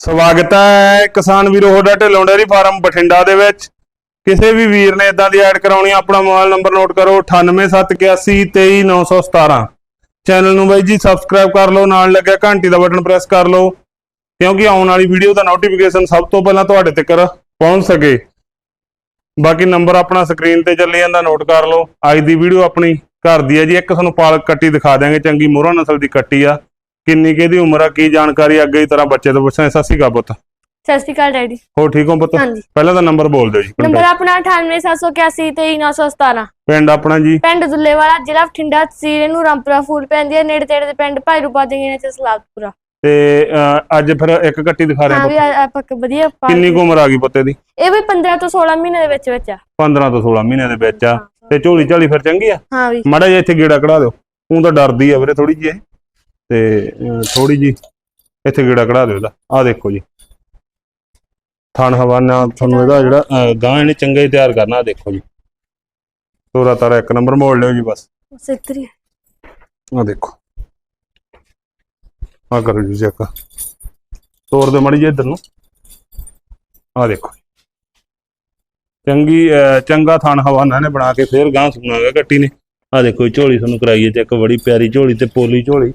ਸਵਾਗਤ ਹੈ ਕਿਸਾਨ ਵੀਰੋ, ਤੁਹਾਡਾ ਢਿੱਲੋਂ ਡੇਅਰੀ ਫਾਰਮ ਬਠਿੰਡਾ ਦੇ ਵਿੱਚ। ਕਿਸੇ ਵੀ ਵੀਰ ਨੇ ਇਦਾਂ ਦੀ ਐਡ ਕਰਾਉਣੀ ਆਪਣਾ ਮੋਬਾਈਲ ਨੰਬਰ ਨੋਟ ਕਰੋ 9871823917 ਚੈਨਲ ਨੂੰ ਬਾਈ ਜੀ ਸਬਸਕ੍ਰਾਈਬ ਕਰ ਲਓ, ਨਾਲ ਲੱਗਿਆ ਘੰਟੀ ਦਾ ਬਟਨ ਪ੍ਰੈਸ ਕਰ ਲਓ, ਕਿਉਂਕਿ ਆਉਣ ਵਾਲੀ ਵੀਡੀਓ ਦਾ ਨੋਟੀਫਿਕੇਸ਼ਨ ਸਭ ਤੋਂ ਪਹਿਲਾਂ ਤੁਹਾਡੇ ਤੱਕ ਪਹੁੰਚ ਸਕੇ। ਬਾਕੀ ਨੰਬਰ ਆਪਣਾ ਸਕਰੀਨ ਤੇ ਚੱਲੀ ਜਾਂਦਾ, ਨੋਟ ਕਰ ਲਓ। ਅੱਜ ਦੀ ਵੀਡੀਓ ਆਪਣੀ ਘਰ ਦੀ ਹੈ ਜੀ, ਇੱਕ ਤੁਹਾਨੂੰ ਪਾਲਕ ਕੱਟੀ ਦਿਖਾ ਦਿਆਂਗੇ, ਚੰਗੀ ਮੋਹਰਾ ਨਸਲ ਦੀ ਕੱਟੀ ਆ। ਕਿੰਨੀ ਕੁ ਇਹਦੀ ਉਮਰ ਆ ਕੀ ਜਾਣਕਾਰੀ ਅੱਗੇ ਤਰ੍ਹਾਂ ਬੱਚੇ ਤੋਂ ਪੁੱਛਾਂ ਸਤਿ ਸ਼੍ਰੀ ਅਕਾਲ ਪੁੱਤ। ਸਤਿ ਸ਼੍ਰੀ ਅਕਾਲ ਡੈਡੀ। ਹੋ ਠੀਕ ਹੋ ਪੁੱਤ? ਹਾਂਜੀ। ਪਹਿਲਾਂ ਤਾਂ ਨੰਬਰ ਬੋਲ ਦਿਓ ਜੀ ਪਿੰਡ ਨੰਬਰ ਆਪਣਾ 9878239917 ਪਿੰਡ ਆਪਣਾ ਜੀ? ਪਿੰਡ ਦੁੱਲੇਵਾਲਾ ਜ਼ਿਲ੍ਹਾ ਬਠਿੰਡਾ ਤਹਿਸੀਲ ਨੂੰ ਰਾਮਪੁਰਾ ਫੂਲ ਪੈਂਦੀ ਹੈ ਨੇੜੇ ਤੇੜੇ ਦੇ ਪਿੰਡ ਭਾਈ ਰੂਪਾ ਦੇ ਨੇ ਤੇ ਸਲਾਦਪੁਰਾ। ਤੇ ਅਹ, ਅੱਜ ਫਿਰ ਇੱਕ ਕੱਟੀ ਦਿਖਾ ਰਹੇ ਹਾਂ ਵੀ ਪੁੱਤ। ਆ- ਆਪਾਂ ਇੱਕ ਵਧੀਆ ਪਾਲ- ਕਿੰਨੀ ਕੁ ਉਮਰ ਆ ਗਈ ਪੁੱਤੇ ਦੀ ਇਹ ਵੀ 15 ਤੋਂ 16 ਮਹੀਨੇ ਦੇ ਵਿੱਚ ਵਿੱਚ ਆ। 15 ਤੋਂ 16 ਮਹੀਨੇ ਦੇ ਵਿੱਚ ਆ। ਤੇ ਝੋਲੀ ਝਾਲੀ ਫਿਰ ਚੰਗੀ ਆ? ਹਾਂ ਵੀ। ਮਾੜਾ ਜਿਹਾ ਇੱਥੇ ਗੇੜਾ ਕਢਾ ਦਿਓ। ਉਹ ਤਾਂ ਡਰਦੀ ਆ ਵੀਰੇ ਥੋੜੀ ਜਿਹੀ ਇਹ। ਤੇ ਥੋੜੀ ਜੀ ਇੱਥੇ ਗੇੜਾ ਕਢਾ ਦਿਓ ਇਹਦਾ। ਆ ਦੇਖੋ ਜੀ। ਥਣ ਹਵਾਨਾ ਤੁਹਾਨੂੰ ਇਹਦਾ ਜਿਹੜਾ ਗਾਂ ਇਹਨੇ ਚੰਗਾ ਹੀ ਤਿਆਰ ਕਰਨਾ ਦੇਖੋ ਜੀ। ਤੋਰਾ ਤਾਰਾ ਇੱਕ ਨੰਬਰ ਮੋੜ ਲਿਓ ਜੀ ਬਸ। ਸਿੱਤਰੀ ਆ। ਦੇਖੋ। ਆ ਕਰੋ ਜੀ ਚੈੱਕ। ਤੋਰ ਦੇ ਮੜੀ ਜੀ ਇੱਧਰ ਨੂੰ। ਆ ਦੇਖੋ ਚੰਗੀ ਚੰਗਾ ਥਣ ਹਵਾਨਾ ਨੇ ਬਣਾ ਕੇ ਫੇਰ ਗਾਂ ਸੁਣਾਗਾ ਕੱਟੀ ਨੇ। ਆ ਦੇਖੋ ਝੋਲੀ ਤੁਹਾਨੂੰ ਕਰਾਈਏ ਚੈੱਕ। ਬੜੀ ਪਿਆਰੀ ਝੋਲੀ ਤੇ ਪੋਲੀ ਝੋਲੀ।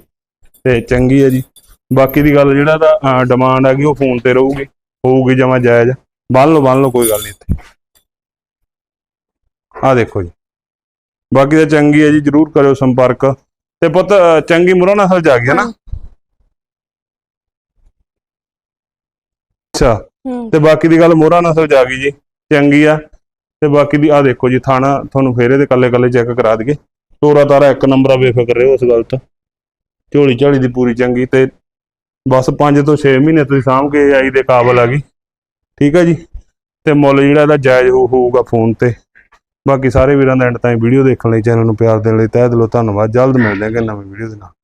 ਤੇ ਚੰਗੀ ਹੈ ਜੀ। ਬਾਕੀ ਦੀ ਗੱਲ ਜਿਹੜਾ ਦਾ ਡਿਮਾਂਡ ਹੈਗੀ ਉਹ ਫੋਨ ਤੇ ਰਹੂਗੀ। ਹੋਊਗੀ ਜਮਾ ਜਾਇਜ਼। ਬੰਨ ਲਓ ਬੰਨ ਲਓ ਕੋਈ ਗੱਲ ਨਹੀਂ ਇੱਥੇ। ਆ ਦੇਖੋ ਜੀ। ਬਾਕੀ ਤਾਂ ਚੰਗੀ ਹੈ ਜੀ ਜਰੂਰ ਕਰਿਓ ਸੰਪਰਕ। ਤੇ ਪੁੱਤ ਚੰਗੀ ਮੁਰਾ ਨਸਲ ਚ ਆ ਗਈ ਹੈ ਨਾ? ਅੱਛਾ। ਹੂੰ। ਤੇ ਬਾਕੀ ਦੀ ਗੱਲ ਮੋਹਰਾ ਨਸਲ ਆ ਗਈ ਜੀ। ਚੰਗੀ ਆ। ਤੇ ਬਾਕੀ ਦੀ ਆ ਦੇਖੋ ਜੀ ਥਾਣਾ ਤੁਹਾਨੂੰ ਫੇਰੇ ਦੇ ਕੱਲੇ ਕੱਲੇ ਚੈੱਕ ਕਰਾ ਦਈਏ। ਤੋਰਾ ਤਾਰਾ ਇੱਕ ਨੰਬਰ ਆ ਬੇਫਿਕਰ ਰਹੋ ਉਸ ਗੱਲ ਤੋਂ। ਝੋਲੀ ਝਾਲੀ ਦੀ ਪੂਰੀ ਚੰਗੀ ਤੇ ਬਸ 5 ਤੋਂ 6 ਮਹੀਨੇ ਤੁਸੀਂ ਸਾਂਭ ਕੇ ਆਈ ਦੇ ਕਾਬਲ ਆ ਗਈ। ਠੀਕ ਹੈ ਜੀ? ਤੇ ਮੁੱਲ ਜਿਹੜਾ ਇਹਦਾ ਜਾਇਜ਼ ਹੋ- ਹੋਊਗਾ ਫੋਨ ਤੇ। ਬਾਕੀ ਸਾਰੇ ਵੀਰਾਂ ਦਾ ਐਂਡ ਤਾਈਂ ਵੀਡੀਓ ਦੇਖਣ ਲਈ, ਚੈਨਲ ਨੂੰ ਪਿਆਰ ਦੇਣ ਲਈ ਤਹਿ ਦਿਲੋਂ ਧੰਨਵਾਦ। ਜਲਦ ਮਿਲਦੇ ਹਾਂ ਕਿ ਨਵੀਂ ਵੀਡੀਓ ਦੇ ਨਾਲ।